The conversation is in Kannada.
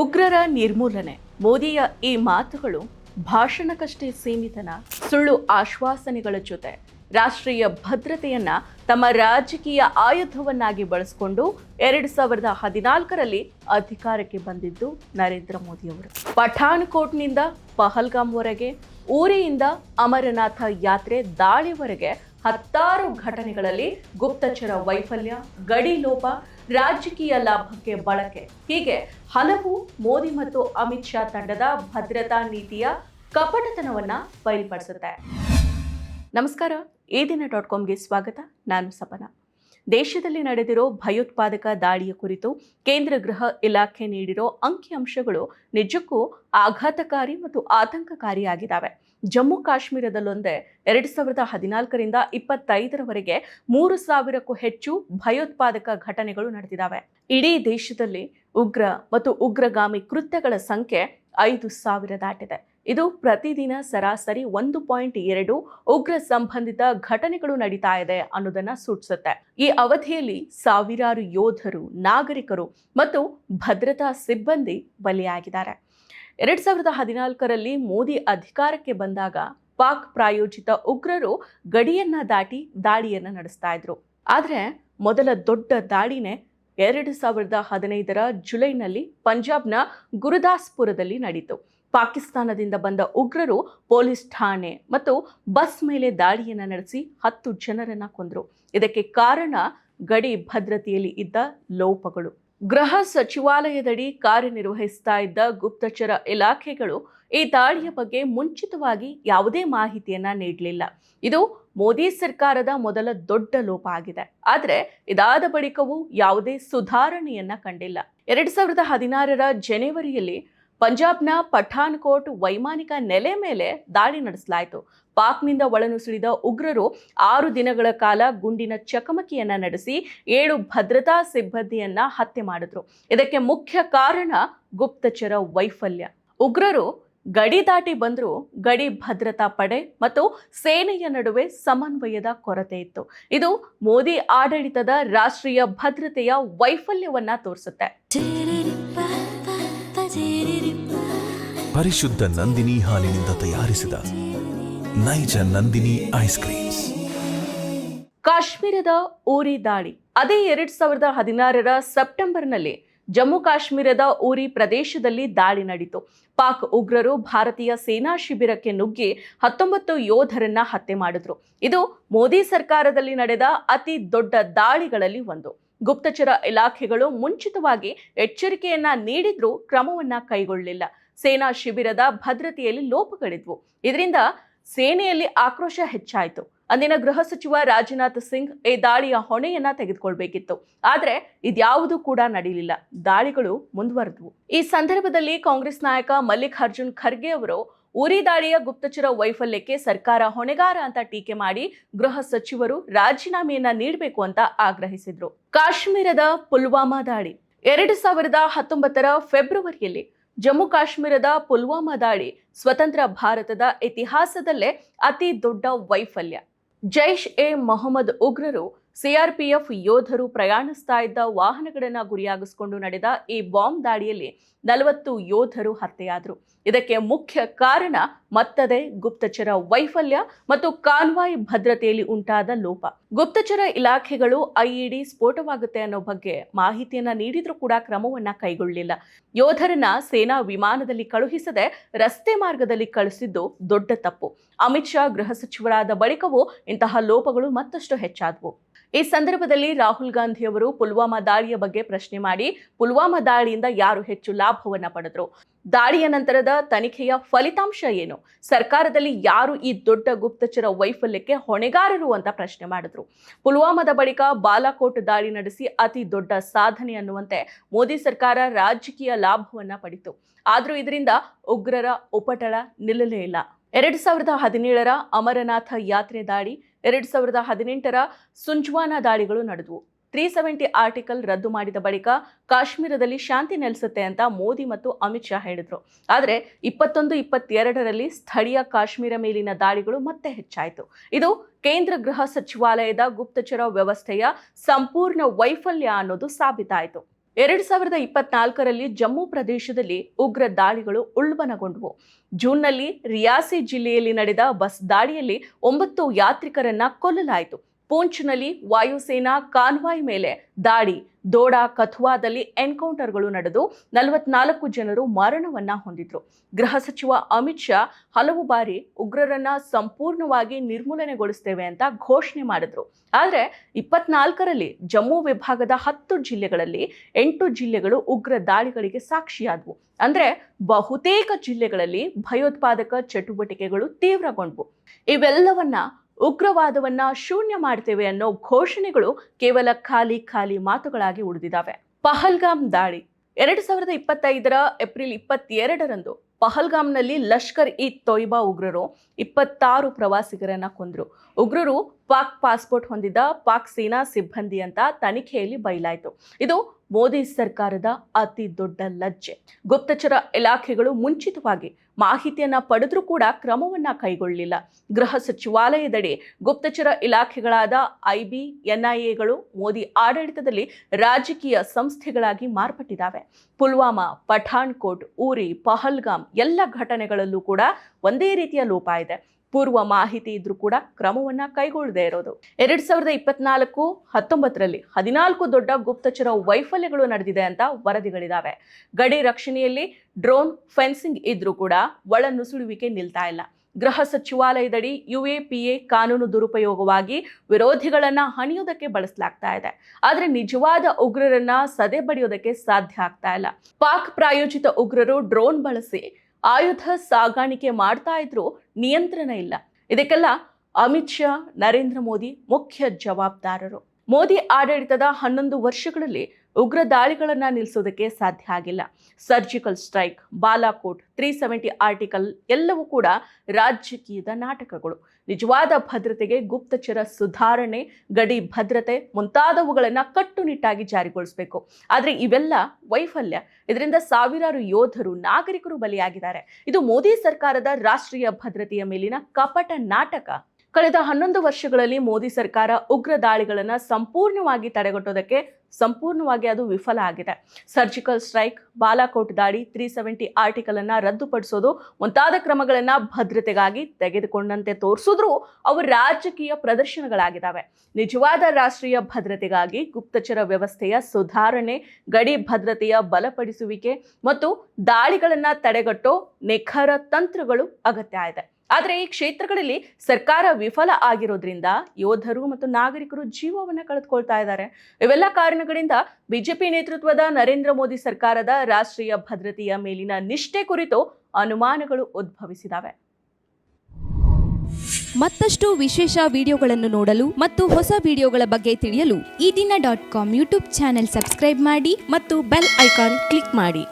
ಉಗ್ರರ ನಿರ್ಮೂಲನೆ. ಮೋದಿಯ ಈ ಮಾತುಗಳು ಭಾಷಣಕ್ಕಷ್ಟೇ ಸೀಮಿತನ? ಸುಳ್ಳು ಆಶ್ವಾಸನೆಗಳ ಜೊತೆ. ರಾಷ್ಟ್ರೀಯ ಭದ್ರತೆಯನ್ನ ತಮ್ಮ ರಾಜಕೀಯ ಆಯುಧವನ್ನಾಗಿ ಬಳಸಿಕೊಂಡು ಎರಡು ಸಾವಿರದ ಹದಿನಾಲ್ಕರಲ್ಲಿ ಅಧಿಕಾರಕ್ಕೆ ಬಂದಿದ್ದು ನರೇಂದ್ರ ಮೋದಿಯವರು. ಪಠಾಣ್ಕೋಟ್ನಿಂದ ಪಹಲ್ಗಾಮ್ವರೆಗೆ, ಊರಿಯಿಂದ ಅಮರನಾಥ ಯಾತ್ರೆ ದಾಳಿವರೆಗೆ ಹತ್ತಾರು ಘಟನೆಗಳಲ್ಲಿ ಗುಪ್ತಚರ ವೈಫಲ್ಯ, ಗಡಿ ಲೋಪ ರಾಜಕೀಯ ಲಾಭಕ್ಕೆ ಬಳಕೆ. ಹೀಗೆ ಹಲವು ಮೋದಿ ಮತ್ತು ಅಮಿತ್ ಶಾ ತಂಡದ ಭದ್ರತಾ ನೀತಿಯ ಕಪಟತನವನ್ನ ಬಯಲ್ಪಡಿಸುತ್ತೆ. ನಮಸ್ಕಾರ. ಈ ಡಾಟ್ ಕಾಮ್ಗೆ ಸ್ವಾಗತ. ನಾನು ಸಪನ. ದೇಶದಲ್ಲಿ ನಡೆದಿರೋ ಭಯೋತ್ಪಾದಕ ದಾಳಿಯ ಕುರಿತು ಕೇಂದ್ರ ಗೃಹ ಇಲಾಖೆ ನೀಡಿರೋ ಅಂಕಿಅಂಶಗಳು ನಿಜಕ್ಕೂ ಆಘಾತಕಾರಿ ಮತ್ತು ಆತಂಕಕಾರಿಯಾಗಿದ್ದಾವೆ. ಜಮ್ಮು ಕಾಶ್ಮೀರದಲ್ಲೊಂದೇ ಎರಡು ಸಾವಿರದ ಹದಿನಾಲ್ಕರಿಂದ ಇಪ್ಪತ್ತೈದರವರೆಗೆ ಮೂರು ಸಾವಿರಕ್ಕೂ ಹೆಚ್ಚು ಭಯೋತ್ಪಾದಕ ಘಟನೆಗಳು ನಡೆದಿದ್ದಾವೆ. ಇಡೀ ದೇಶದಲ್ಲಿ ಉಗ್ರ ಮತ್ತು ಉಗ್ರಗಾಮಿ ಕೃತ್ಯಗಳ ಸಂಖ್ಯೆ ಐದು ಸಾವಿರ ದಾಟಿದೆ. ಇದು ಪ್ರತಿದಿನ ಸರಾಸರಿ ಒಂದು ಪಾಯಿಂಟ್ ಎರಡು ಉಗ್ರ ಸಂಬಂಧಿತ ಘಟನೆಗಳು ನಡೀತಾ ಇದೆ ಅನ್ನೋದನ್ನ ಸೂಚಿಸುತ್ತೆ. ಈ ಅವಧಿಯಲ್ಲಿ ಸಾವಿರಾರು ಯೋಧರು, ನಾಗರಿಕರು ಮತ್ತು ಭದ್ರತಾ ಸಿಬ್ಬಂದಿ ಬಲಿಯಾಗಿದ್ದಾರೆ. ಎರಡ್ ಸಾವಿರದ ಹದಿನಾಲ್ಕರಲ್ಲಿ ಮೋದಿ ಅಧಿಕಾರಕ್ಕೆ ಬಂದಾಗ ಪಾಕ್ ಪ್ರಾಯೋಜಿತ ಉಗ್ರರು ಗಡಿಯನ್ನ ದಾಟಿ ದಾಳಿಯನ್ನ ನಡೆಸ್ತಾ ಇದ್ರು. ಆದರೆ ಮೊದಲ ದೊಡ್ಡ ದಾಳಿನೇ ಎರಡು ಸಾವಿರದ ಹದಿನೈದರ ಜುಲೈನಲ್ಲಿ ಪಂಜಾಬ್ನ ಗುರುದಾಸ್ಪುರದಲ್ಲಿ ನಡೀತು. ಪಾಕಿಸ್ತಾನದಿಂದ ಬಂದ ಉಗ್ರರು ಪೊಲೀಸ್ ಠಾಣೆ ಮತ್ತು ಬಸ್ ಮೇಲೆ ದಾಳಿಯನ್ನು ನಡೆಸಿ ಹತ್ತು ಜನರನ್ನ ಕೊಂದರು. ಇದಕ್ಕೆ ಕಾರಣ ಗಡಿ ಭದ್ರತೆಯಲ್ಲಿ ಇದ್ದ ಲೋಪಗಳು. ಗೃಹ ಸಚಿವಾಲಯದಡಿ ಕಾರ್ಯನಿರ್ವಹಿಸ್ತಾ ಇದ್ದ ಗುಪ್ತಚರ ಇಲಾಖೆಗಳು ಈ ದಾಳಿಯ ಬಗ್ಗೆ ಮುಂಚಿತವಾಗಿ ಯಾವುದೇ ಮಾಹಿತಿಯನ್ನ ನೀಡಲಿಲ್ಲ. ಇದು ಮೋದಿ ಸರ್ಕಾರದ ಮೊದಲ ದೊಡ್ಡ ಲೋಪ ಆಗಿದೆ. ಆದರೆ ಇದಾದ ಬಳಿಕವೂ ಯಾವುದೇ ಸುಧಾರಣೆಯನ್ನ ಕಂಡಿಲ್ಲ. ಎರಡ್ ಸಾವಿರದ ಹದಿನಾರರ ಜನವರಿಯಲ್ಲಿ ಪಂಜಾಬ್ನ ಪಠಾನ್ಕೋಟ್ ವೈಮಾನಿಕ ನೆಲೆ ಮೇಲೆ ದಾಳಿ ನಡೆಸಲಾಯಿತು. ಪಾಕ್ನಿಂದ ಒಳನುಸುಳಿದ ಉಗ್ರರು ಆರು ದಿನಗಳ ಕಾಲ ಗುಂಡಿನ ಚಕಮಕಿಯನ್ನ ನಡೆಸಿ ಏಳು ಭದ್ರತಾ ಸಿಬ್ಬಂದಿಯನ್ನ ಹತ್ಯೆ ಮಾಡಿದ್ರು. ಇದಕ್ಕೆ ಮುಖ್ಯ ಕಾರಣ ಗುಪ್ತಚರ ವೈಫಲ್ಯ. ಉಗ್ರರು ಗಡಿ ದಾಟಿ ಬಂದರೂ, ಗಡಿ ಭದ್ರತಾ ಪಡೆ ಮತ್ತು ಸೇನೆಯ ನಡುವೆ ಸಮನ್ವಯದ ಕೊರತೆ ಇತ್ತು. ಇದು ಮೋದಿ ಆಡಳಿತದ ರಾಷ್ಟ್ರೀಯ ಭದ್ರತೆಯ ವೈಫಲ್ಯವನ್ನ ತೋರಿಸುತ್ತೆ. ಪರಿಶುದ್ಧ ನಂದಿನಿ ಹಾಲಿನಿಂದ ತಯಾರಿಸಿದ ನೈಜ ನಂದಿನಿ ಐಸ್ ಕ್ರೀಮ್ಸ್ ಕಾಶ್ಮೀರದ ಊರಿ ದಾಳಿ. ಅದೇ ಎರಡ್ ಸಾವಿರದ ಹದಿನಾರರ ಸೆಪ್ಟೆಂಬರ್ನಲ್ಲಿ ಜಮ್ಮು ಕಾಶ್ಮೀರದ ಊರಿ ಪ್ರದೇಶದಲ್ಲಿ ದಾಳಿ ನಡೆಯಿತು ಪಾಕ್ ಉಗ್ರರು ಭಾರತೀಯ ಸೇನಾ ಶಿಬಿರಕ್ಕೆ ನುಗ್ಗಿ ಹತ್ತೊಂಬತ್ತು ಯೋಧರನ್ನ ಹತ್ಯೆ ಮಾಡಿದ್ರು. ಇದು ಮೋದಿ ಸರ್ಕಾರದಲ್ಲಿ ನಡೆದ ಅತಿ ದೊಡ್ಡ ದಾಳಿಗಳಲ್ಲಿ ಒಂದು. ಗುಪ್ತಚರ ಇಲಾಖೆಗಳು ಮುಂಚಿತವಾಗಿ ಎಚ್ಚರಿಕೆಯನ್ನ ನೀಡಿದ್ರೂ ಕ್ರಮವನ್ನ ಕೈಗೊಳ್ಳಲಿಲ್ಲ. ಸೇನಾ ಶಿಬಿರದ ಭದ್ರತೆಯಲ್ಲಿ ಲೋಪಗಳಿದ್ವು. ಇದರಿಂದ ಸೇನೆಯಲ್ಲಿ ಆಕ್ರೋಶ ಹೆಚ್ಚಾಯಿತು. ಅಂದಿನ ಗೃಹ ಸಚಿವ ರಾಜನಾಥ್ ಸಿಂಗ್ ಈ ದಾಳಿಯ ಹೊಣೆಯನ್ನ ತೆಗೆದುಕೊಳ್ಬೇಕಿತ್ತು. ಆದರೆ ಇದ್ಯಾವುದೂ ಕೂಡ ನಡೀಲಿಲ್ಲ. ದಾಳಿಗಳು ಮುಂದುವರೆದವು. ಈ ಸಂದರ್ಭದಲ್ಲಿ ಕಾಂಗ್ರೆಸ್ ನಾಯಕ ಮಲ್ಲಿಕಾರ್ಜುನ್ ಖರ್ಗೆ ಅವರು, ಉರಿ ದಾಳಿಯ ಗುಪ್ತಚರ ವೈಫಲ್ಯಕ್ಕೆ ಸರ್ಕಾರ ಹೊಣೆಗಾರ ಅಂತ ಟೀಕೆ ಮಾಡಿ ಗೃಹ ಸಚಿವರು ರಾಜೀನಾಮೆಯನ್ನ ನೀಡಬೇಕು ಅಂತ ಆಗ್ರಹಿಸಿದ್ರು. ಕಾಶ್ಮೀರದ ಪುಲ್ವಾಮಾ ದಾಳಿ. ಎರಡು ಸಾವಿರದ ಹತ್ತೊಂಬತ್ತರ ಫೆಬ್ರವರಿಯಲ್ಲಿ ಜಮ್ಮು ಕಾಶ್ಮೀರದ ಪುಲ್ವಾಮಾ ದಾಳಿ ಸ್ವತಂತ್ರ ಭಾರತದ ಇತಿಹಾಸದಲ್ಲೇ ಅತಿ ದೊಡ್ಡ ವೈಫಲ್ಯ. ಜೈಷ್ ಎ ಮೊಹಮ್ಮದ್ ಉಗ್ರರು ಸಿಆರ್ಪಿಎಫ್ ಯೋಧರು ಪ್ರಯಾಣಿಸ್ತಾ ಇದ್ದ ವಾಹನಗಳನ್ನು ಗುರಿಯಾಗಿಸಿಕೊಂಡು ನಡೆದ ಈ ಬಾಂಬ್ ದಾಳಿಯಲ್ಲಿ ನಲವತ್ತು ಯೋಧರು ಹತ್ಯೆಯಾದರು. ಇದಕ್ಕೆ ಮುಖ್ಯ ಕಾರಣ ಮತ್ತದೇ ಗುಪ್ತಚರ ವೈಫಲ್ಯ ಮತ್ತು ಕಾನ್ವಾಯ್ ಭದ್ರತೆಯಲ್ಲಿ ಉಂಟಾದ ಲೋಪ. ಗುಪ್ತಚರ ಇಲಾಖೆಗಳು ಐಇಡಿ ಸ್ಫೋಟವಾಗುತ್ತೆ ಅನ್ನೋ ಬಗ್ಗೆ ಮಾಹಿತಿಯನ್ನ ನೀಡಿದ್ರೂ ಕೂಡ ಕ್ರಮವನ್ನ ಕೈಗೊಳ್ಳಲಿಲ್ಲ ಯೋಧರನ್ನ ಸೇನಾ ವಿಮಾನದಲ್ಲಿ ಕಳುಹಿಸದೆ ರಸ್ತೆ ಮಾರ್ಗದಲ್ಲಿ ಕಳಿಸಿದ್ದು ದೊಡ್ಡ ತಪ್ಪು. ಅಮಿತ್ ಶಾ ಗೃಹ ಸಚಿವರಾದ ಬಳಿಕವೂ ಇಂತಹ ಲೋಪಗಳು ಮತ್ತಷ್ಟು ಹೆಚ್ಚಾದವು. ಈ ಸಂದರ್ಭದಲ್ಲಿ ರಾಹುಲ್ ಗಾಂಧಿ ಅವರು ಪುಲ್ವಾಮಾ ದಾಳಿಯ ಬಗ್ಗೆ ಪ್ರಶ್ನೆ ಮಾಡಿ ಪುಲ್ವಾಮಾ ದಾಳಿಯಿಂದ ಯಾರು ಹೆಚ್ಚು ಲಾಭವನ್ನ ಪಡೆದರು? ದಾಳಿಯ ನಂತರದ ತನಿಖೆಯ ಫಲಿತಾಂಶ ಏನು? ಸರ್ಕಾರದಲ್ಲಿ ಯಾರು ಈ ದೊಡ್ಡ ಗುಪ್ತಚರ ವೈಫಲ್ಯಕ್ಕೆ ಹೊಣೆಗಾರರು ಅಂತ ಪ್ರಶ್ನೆ ಮಾಡಿದ್ರು. ಪುಲ್ವಾಮಾದ ಬಳಿಕ ಬಾಲಾಕೋಟ್ ದಾಳಿ ನಡೆಸಿ ಅತಿ ದೊಡ್ಡ ಸಾಧನೆ ಅನ್ನುವಂತೆ ಮೋದಿ ಸರ್ಕಾರ ರಾಜಕೀಯ ಲಾಭವನ್ನ ಪಡಿತು. ಆದರೂ ಇದರಿಂದ ಉಗ್ರರ ಉಪಟಳ ನಿಲ್ಲಲೇ ಇಲ್ಲ. ಎರಡ್ ಸಾವಿರದ ಹದಿನೇಳರ ಅಮರನಾಥ ಯಾತ್ರೆ ದಾಳಿ, ಎರಡು ಸಾವಿರದ ಹದಿನೆಂಟರ ಸುಂಜ್ವಾನ ದಾಳಿಗಳು ನಡೆದವು. ತ್ರೀ ಸೆವೆಂಟಿ ಆರ್ಟಿಕಲ್ ರದ್ದು ಮಾಡಿದ ಬಳಿಕ ಕಾಶ್ಮೀರದಲ್ಲಿ ಶಾಂತಿ ನೆಲೆಸುತ್ತೆ ಅಂತ ಮೋದಿ ಮತ್ತು ಅಮಿತ್ ಶಾ ಹೇಳಿದ್ರು. ಆದರೆ ಇಪ್ಪತ್ತೊಂದು, ಇಪ್ಪತ್ತೆರಡರಲ್ಲಿ ಸ್ಥಳೀಯ ಕಾಶ್ಮೀರ ಮೇಲಿನ ದಾಳಿಗಳು ಮತ್ತೆ ಹೆಚ್ಚಾಯಿತು. ಇದು ಕೇಂದ್ರ ಗೃಹ ಸಚಿವಾಲಯದ ಗುಪ್ತಚರ ವ್ಯವಸ್ಥೆಯ ಸಂಪೂರ್ಣ ವೈಫಲ್ಯ ಅನ್ನೋದು ಸಾಬೀತಾಯಿತು. ಎರಡು ಸಾವಿರದ ಇಪ್ಪತ್ನಾಲ್ಕರಲ್ಲಿ ಜಮ್ಮು ಪ್ರದೇಶದಲ್ಲಿ ಉಗ್ರ ದಾಳಿಗಳು ಉಲ್ಬಣಗೊಂಡವು. ಜೂನ್ನಲ್ಲಿ ರಿಯಾಸಿ ಜಿಲ್ಲೆಯಲ್ಲಿ ನಡೆದ ಬಸ್ ದಾಳಿಯಲ್ಲಿ ಒಂಬತ್ತು ಯಾತ್ರಿಕರನ್ನ ಕೊಲ್ಲಲಾಯಿತು. ಪೂಂಚ್ನಲ್ಲಿ ವಾಯುಸೇನಾ ಕಾನ್ವಾಯ್ ಮೇಲೆ ದಾಳಿ. ದೋಡಾ ಕಥುವಾದಲ್ಲಿ ಎನ್ಕೌಂಟರ್ಗಳು ನಡೆದು ನಲವತ್ನಾಲ್ಕು ಜನರು ಮರಣವನ್ನ ಹೊಂದಿದ್ರು. ಗೃಹ ಸಚಿವ ಅಮಿತ್ ಶಾ ಹಲವು ಬಾರಿ ಉಗ್ರರನ್ನ ಸಂಪೂರ್ಣವಾಗಿ ನಿರ್ಮೂಲನೆಗೊಳಿಸ್ತೇವೆ ಅಂತ ಘೋಷಣೆ ಮಾಡಿದ್ರು. ಆದರೆ ಇಪ್ಪತ್ನಾಲ್ಕರಲ್ಲಿ ಜಮ್ಮು ವಿಭಾಗದ ಹತ್ತು ಜಿಲ್ಲೆಗಳಲ್ಲಿ ಎಂಟು ಜಿಲ್ಲೆಗಳು ಉಗ್ರ ದಾಳಿಗಳಿಗೆ ಸಾಕ್ಷಿಯಾದವು. ಅಂದ್ರೆ ಬಹುತೇಕ ಜಿಲ್ಲೆಗಳಲ್ಲಿ ಭಯೋತ್ಪಾದಕ ಚಟುವಟಿಕೆಗಳು ತೀವ್ರಗೊಂಡ್ವು. ಇವೆಲ್ಲವನ್ನ ಉಗ್ರವಾದವನ್ನ ಶೂನ್ಯ ಮಾಡ್ತೇವೆ ಅನ್ನೋ ಘೋಷಣೆಗಳು ಕೇವಲ ಖಾಲಿ ಖಾಲಿ ಮಾತುಗಳಾಗಿ ಉಳಿದಿದ್ದಾವೆ. ಪಹಲ್ಗಾಮ್ ದಾಳಿ. ಎರಡು ಸಾವಿರದ ಇಪ್ಪತ್ತೈದರ ಏಪ್ರಿಲ್ ಇಪ್ಪತ್ತೆರಡರಂದು ಪಹಲ್ಗಾಮ್ನಲ್ಲಿ ಲಷ್ಕರ್ ಇ ತೊಯ್ಬಾ ಉಗ್ರರು ಇಪ್ಪತ್ತಾರು ಪ್ರವಾಸಿಗರನ್ನ ಕೊಂದರು. ಉಗ್ರರು ಪಾಕ್ ಪಾಸ್ಪೋರ್ಟ್ ಹೊಂದಿದ್ದ ಪಾಕ್ ಸೇನಾ ಸಿಬ್ಬಂದಿ ಅಂತ ತನಿಖೆಯಲ್ಲಿ ಬಯಲಾಯಿತು ಇದು ಮೋದಿ ಸರ್ಕಾರದ ಅತಿ ದೊಡ್ಡ ಲಜ್ಜೆ. ಗುಪ್ತಚರ ಇಲಾಖೆಗಳು ಮುಂಚಿತವಾಗಿ ಮಾಹಿತಿಯನ್ನ ಪಡೆದ್ರೂ ಕೂಡ ಕ್ರಮವನ್ನ ಕೈಗೊಳ್ಳಲಿಲ್ಲ ಗೃಹ ಸಚಿವಾಲಯದಡಿ ಗುಪ್ತಚರ ಇಲಾಖೆಗಳಾದ ಐಬಿ, ಎನ್ಐಎಗಳು, ಮೋದಿ ಆಡಳಿತದಲ್ಲಿ ರಾಜಕೀಯ ಸಂಸ್ಥೆಗಳಾಗಿ ಮಾರ್ಪಟ್ಟಿದ್ದಾವೆ. ಪುಲ್ವಾಮಾ, ಪಠಾಣ್ಕೋಟ್, ಊರಿ, ಪಹಲ್ಗಾಮ್ ಎಲ್ಲ ಘಟನೆಗಳಲ್ಲೂ ಕೂಡ ಒಂದೇ ರೀತಿಯ ಲೋಪ ಇದೆ. ಪೂರ್ವ ಮಾಹಿತಿ ಇದ್ರೂ ಕೂಡ ಕ್ರಮವನ್ನ ಕೈಗೊಳ್ಳದೇ ಇರೋದು. ಎರಡ್ ಸಾವಿರದ ಇಪ್ಪತ್ನಾಲ್ಕು ಹತ್ತೊಂಬತ್ತರಲ್ಲಿ ಹದಿನಾಲ್ಕು ದೊಡ್ಡ ಗುಪ್ತಚರ ವೈಫಲ್ಯಗಳು ನಡೆದಿದೆ ಅಂತ ವರದಿಗಳಿದಾವೆ. ಗಡಿ ರಕ್ಷಣೆಯಲ್ಲಿ ಡ್ರೋನ್ ಫೆನ್ಸಿಂಗ್ ಇದ್ರೂ ಕೂಡ ಒಳನುಸುಳುವಿಕೆ ನಿಲ್ತಾ ಇಲ್ಲ. ಗೃಹ ಸಚಿವಾಲಯದಡಿ ಯುಎಪಿಎ ಕಾನೂನು ದುರುಪಯೋಗವಾಗಿ ವಿರೋಧಿಗಳನ್ನು ಹಣಿಯೋದಕ್ಕೆ ಬಳಸಲಾಗ್ತಾ ಇದೆ. ಆದರೆ ನಿಜವಾದ ಉಗ್ರರನ್ನ ಸದೆ ಬಡಿಯೋದಕ್ಕೆ ಸಾಧ್ಯ ಆಗ್ತಾ ಇಲ್ಲ. ಪಾಕ್ ಪ್ರಾಯೋಜಿತ ಉಗ್ರರು ಡ್ರೋನ್ ಬಳಸಿ ಆಯುಧ ಸಾಗಾಣಿಕೆ ಮಾಡ್ತಾ ಇದ್ರು ನಿಯಂತ್ರಣ ಇಲ್ಲ. ಇದಕ್ಕೆಲ್ಲ ಅಮಿತ್ ಶಾ, ನರೇಂದ್ರ ಮೋದಿ ಮುಖ್ಯ ಜವಾಬ್ದಾರರು. ಮೋದಿ ಆಡಳಿತದ ಹನ್ನೊಂದು ವರ್ಷಗಳಲ್ಲಿ ಉಗ್ರ ದಾಳಿಗಳನ್ನು ನಿಲ್ಲಿಸೋದಕ್ಕೆ ಸಾಧ್ಯ ಆಗಿಲ್ಲ. Surgical strike, Balakot three seventy article ಎಲ್ಲವೂ ಕೂಡ ರಾಜಕೀಯದ ನಾಟಕಗಳು. ನಿಜವಾದ ಭದ್ರತೆಗೆ ಗುಪ್ತಚರ ಸುಧಾರಣೆ, ಗಡಿ ಭದ್ರತೆ ಮುಂತಾದವುಗಳನ್ನು ಕಟ್ಟುನಿಟ್ಟಾಗಿ ಜಾರಿಗೊಳಿಸಬೇಕು. ಆದರೆ ಇವೆಲ್ಲ ವೈಫಲ್ಯ. ಇದರಿಂದ ಸಾವಿರಾರು ಯೋಧರು, ನಾಗರಿಕರು ಬಲಿಯಾಗಿದ್ದಾರೆ. ಇದು ಮೋದಿ ಸರ್ಕಾರದ ರಾಷ್ಟ್ರೀಯ ಭದ್ರತೆಯ ಮೇಲಿನ ಕಪಟ ನಾಟಕ. ಕಳೆದ ಹನ್ನೊಂದು ವರ್ಷಗಳಲ್ಲಿ ಮೋದಿ ಸರ್ಕಾರ ಉಗ್ರ ದಾಳಿಗಳನ್ನು ಸಂಪೂರ್ಣವಾಗಿ ತಡೆಗಟ್ಟೋದಕ್ಕೆ ಸಂಪೂರ್ಣವಾಗಿ ಅದು ವಿಫಲ ಆಗಿದೆ. ಸರ್ಜಿಕಲ್ ಸ್ಟ್ರೈಕ್, ಬಾಲಾಕೋಟ್ ದಾಳಿ, ತ್ರೀ ಸೆವೆಂಟಿ ಆರ್ಟಿಕಲ್ ಅನ್ನ ರದ್ದುಪಡಿಸೋದು ಮುಂತಾದ ಕ್ರಮಗಳನ್ನ ಭದ್ರತೆಗಾಗಿ ತೆಗೆದುಕೊಂಡಂತೆ ತೋರಿಸಿದ್ರು ಅವು ರಾಜಕೀಯ ಪ್ರದರ್ಶನಗಳಾಗಿದ್ದಾವೆ. ನಿಜವಾದ ರಾಷ್ಟ್ರೀಯ ಭದ್ರತೆಗಾಗಿ ಗುಪ್ತಚರ ವ್ಯವಸ್ಥೆಯ ಸುಧಾರಣೆ, ಗಡಿ ಭದ್ರತೆಯ ಬಲಪಡಿಸುವಿಕೆ ಮತ್ತು ದಾಳಿಗಳನ್ನ ತಡೆಗಟ್ಟೋ ನಿಖರ ತಂತ್ರಗಳು ಅಗತ್ಯ ಇದೆ. ಆದರೆ ಈ ಕ್ಷೇತ್ರಗಳಲ್ಲಿ ಸರ್ಕಾರ ವಿಫಲ ಆಗಿರೋದ್ರಿಂದ ಯೋಧರು ಮತ್ತು ನಾಗರಿಕರು ಜೀವವನ್ನು ಕಳೆದುಕೊಳ್ತಾ ಇದ್ದಾರೆ. ಇವೆಲ್ಲ ಕಾರಣಗಳಿಂದ ಬಿಜೆಪಿ ನೇತೃತ್ವದ ನರೇಂದ್ರ ಮೋದಿ ಸರ್ಕಾರದ ರಾಷ್ಟ್ರೀಯ ಭದ್ರತೆಯ ಮೇಲಿನ ನಿಷ್ಠೆ ಕುರಿತು ಅನುಮಾನಗಳು ಉದ್ಭವಿಸಿದಾವೆ. ಮತ್ತಷ್ಟು ವಿಶೇಷ ವಿಡಿಯೋಗಳನ್ನು ನೋಡಲು ಮತ್ತು ಹೊಸ ವಿಡಿಯೋಗಳ ಬಗ್ಗೆ ತಿಳಿಯಲು Ee Dina dot com YouTube channel subscribe ಮಾಡಿ ಮತ್ತು ಬೆಲ್ ಐಕಾನ್ ಕ್ಲಿಕ್ ಮಾಡಿ.